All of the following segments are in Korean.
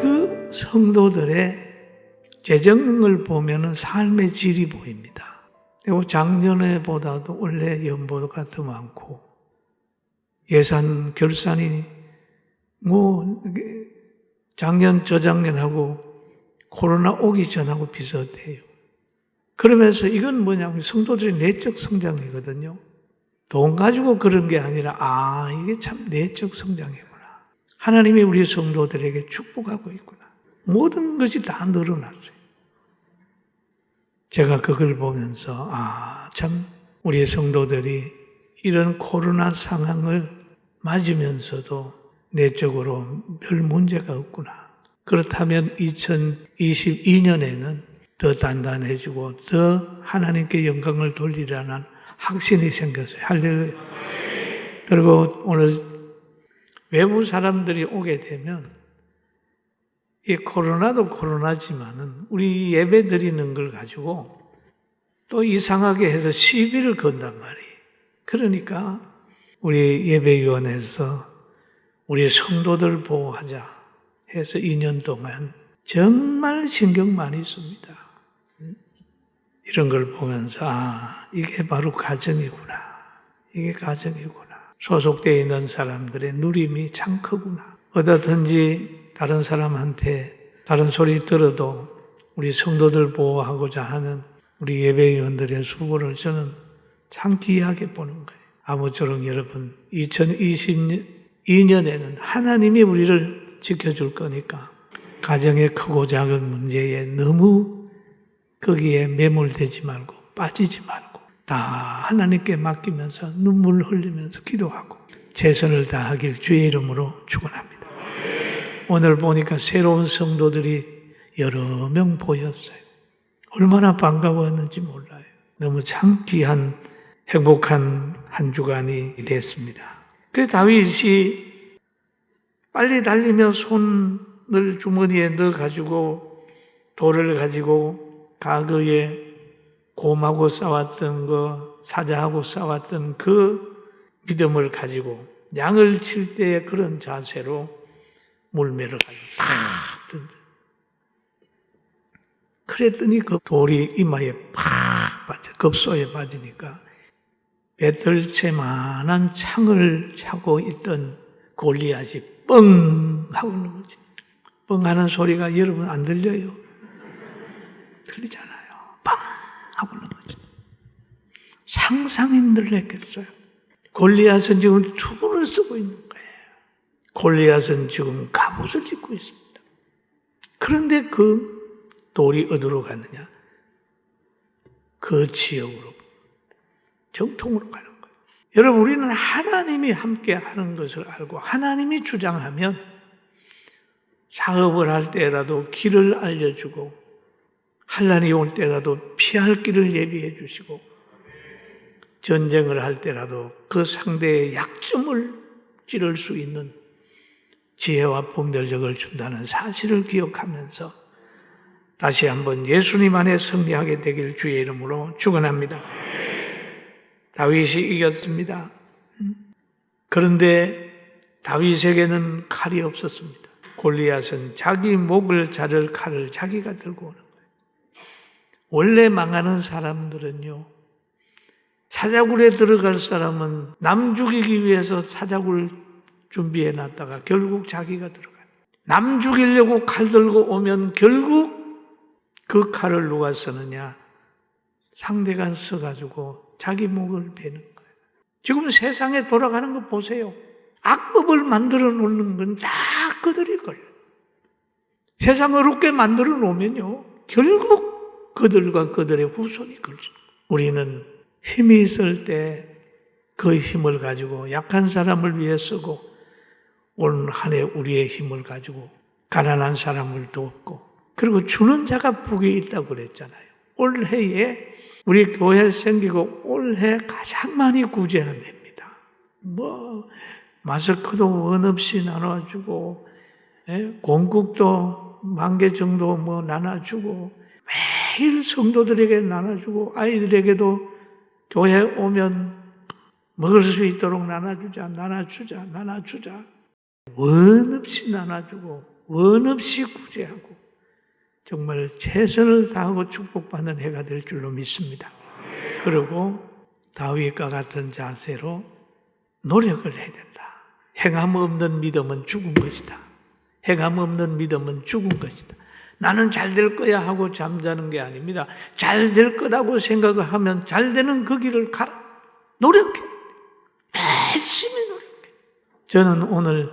그 성도들의 재정을 보면은 삶의 질이 보입니다. 그리고 작년에 보다도 올해 연보가 더 많고 예산 결산이 뭐 작년 저작년하고 코로나 오기 전하고 비슷해요. 그러면서 이건 뭐냐면 성도들의 내적 성장이거든요. 돈 가지고 그런 게 아니라 아 이게 참 내적 성장이구나. 하나님이 우리 성도들에게 축복하고 있구나. 모든 것이 다 늘어났어요. 제가 그걸 보면서 아 참 우리 성도들이 이런 코로나 상황을 맞으면서도 내적으로 별 문제가 없구나. 그렇다면 2022년에는 더 단단해지고 더 하나님께 영광을 돌리라는 확신이 생겼어요. 할렐루야. 그리고 오늘 외부 사람들이 오게 되면 이 코로나도 코로나지만은 우리 예배 드리는 걸 가지고 또 이상하게 해서 시비를 건단 말이에요. 그러니까 우리 예배위원회에서 우리 성도들 보호하자 해서 2년 동안 정말 신경 많이 씁니다. 이런 걸 보면서 아 이게 바로 가정이구나. 이게 가정이구나. 소속되어 있는 사람들의 누림이 참 크구나. 어디든지 다른 사람한테 다른 소리 들어도 우리 성도들 보호하고자 하는 우리 예배위원들의 수고를 저는 참 귀하게 보는 거예요. 아무쪼록 여러분 2022년에는 하나님이 우리를 지켜줄 거니까 가정의 크고 작은 문제에 너무 거기에 매몰되지 말고 빠지지 말고 다 하나님께 맡기면서 눈물 흘리면서 기도하고 최선을 다하길 주의 이름으로 축원합니다. 오늘 보니까 새로운 성도들이 여러 명 보였어요. 얼마나 반가웠는지 몰라요. 너무 참 귀한 행복한 한 주간이 됐습니다. 그래서 다윗이 빨리 달리며 손을 주머니에 넣어 가지고 돌을 가지고 과거에 곰하고 싸웠던 거, 사자하고 싸웠던 그 믿음을 가지고 양을 칠 때의 그런 자세로 물매를 가지고 팍 던져. 그랬더니 그 돌이 이마에 팍 빠져, 급소에 빠지니까 배틀채만한 창을 차고 있던 골리앗이 뻥 하고 넘어지. 뻥 하는 소리가 여러분 안 들려요? 들리잖아요. 뻥 하고 넘어지. 상상이 늘렸겠어요. 골리앗은 지금 투구를 쓰고 있는 거예요. 골리앗은 지금 갑옷을 입고 있습니다. 그런데 그 돌이 어디로 갔느냐? 그 지역으로, 정통으로 가는 거예요. 여러분, 우리는 하나님이 함께 하는 것을 알고 하나님이 주장하면 사업을 할 때라도 길을 알려주고 환란이 올 때라도 피할 길을 예비해 주시고 전쟁을 할 때라도 그 상대의 약점을 찌를 수 있는 지혜와 분별력을 준다는 사실을 기억하면서 다시 한번 예수님 안에 승리하게 되길 주의 이름으로 축원합니다. 다윗이 이겼습니다. 그런데 다윗에게는 칼이 없었습니다. 골리앗은 자기 목을 자를 칼을 자기가 들고 오는. 원래 망하는 사람들은요, 사자굴에 들어갈 사람은 남 죽이기 위해서 사자굴 준비해 놨다가 결국 자기가 들어가요. 남 죽이려고 칼 들고 오면 결국 그 칼을 누가 쓰느냐? 상대가 써가지고 자기 목을 베는 거예요. 지금 세상에 돌아가는 거 보세요. 악법을 만들어 놓는 건 다 그들의 걸. 세상 어렵게 만들어 놓으면요. 결국 그들과 그들의 후손이 걸죠. 우리는 힘이 있을 때 그 힘을 가지고 약한 사람을 위해 쓰고 올한해 우리의 힘을 가지고 가난한 사람을 돕고 그리고 주는 자가 복이 있다고 그랬잖아요. 올해에 우리 교회 생기고 올해 가장 많이 구제한 해입니다. 뭐 마스크도 원 없이 나눠주고 예? 공국도 만 개 정도 뭐 나눠주고 매일 성도들에게 나눠주고 아이들에게도 교회 오면 먹을 수 있도록 나눠주자, 나눠주자, 나눠주자. 원 없이 나눠주고, 원 없이 구제하고, 정말 최선을 다하고 축복받는 해가 될 줄로 믿습니다. 그리고 다윗과 같은 자세로 노력을 해야 된다. 행함 없는 믿음은 죽은 것이다. 행함 없는 믿음은 죽은 것이다. 나는 잘 될 거야 하고 잠자는 게 아닙니다. 잘 될 거라고 생각을 하면 잘 되는 그 길을 가라. 노력해. 열심히 노력해. 저는 오늘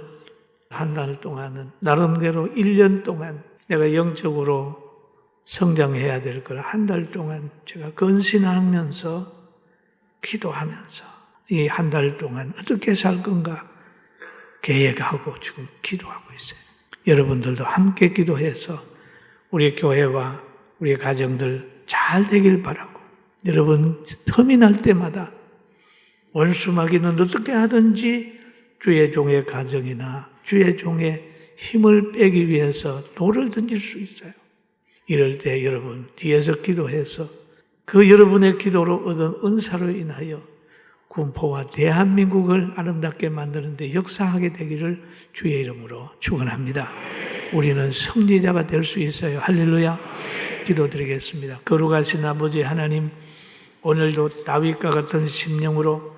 한 달 동안은 나름대로 1년 동안 내가 영적으로 성장해야 될 걸 한 달 동안 제가 건신하면서 기도하면서 이 한 달 동안 어떻게 살 건가 계획하고 지금 기도하고 있어요. 여러분들도 함께 기도해서 우리 교회와 우리 가정들 잘 되길 바라고 여러분 틈이 날 때마다 원수마귀는 어떻게 하든지 주의 종의 가정이나 주의 종의 힘을 빼기 위해서 돌을 던질 수 있어요. 이럴 때 여러분 뒤에서 기도해서 그 여러분의 기도로 얻은 은사로 인하여 군포와 대한민국을 아름답게 만드는데 역사하게 되기를 주의 이름으로 축원합니다. 우리는 성리자가 될 수 있어요. 할렐루야. 기도드리겠습니다. 거룩하신 아버지 하나님, 오늘도 다윗과 같은 심령으로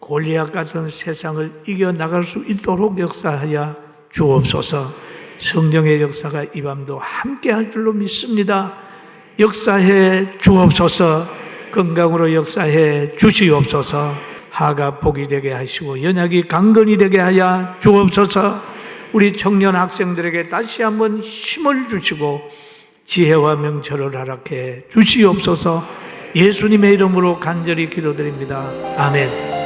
골리앗 같은 세상을 이겨 나갈 수 있도록 역사하여 주옵소서. 성령의 역사가 이 밤도 함께 할 줄로 믿습니다. 역사해 주옵소서. 건강으로 역사해 주시옵소서. 하가 복이 되게 하시고 연약이 강건이 되게 하여 주옵소서. 우리 청년 학생들에게 다시 한번 힘을 주시고 지혜와 명철을 허락해 주시옵소서. 예수님의 이름으로 간절히 기도드립니다. 아멘.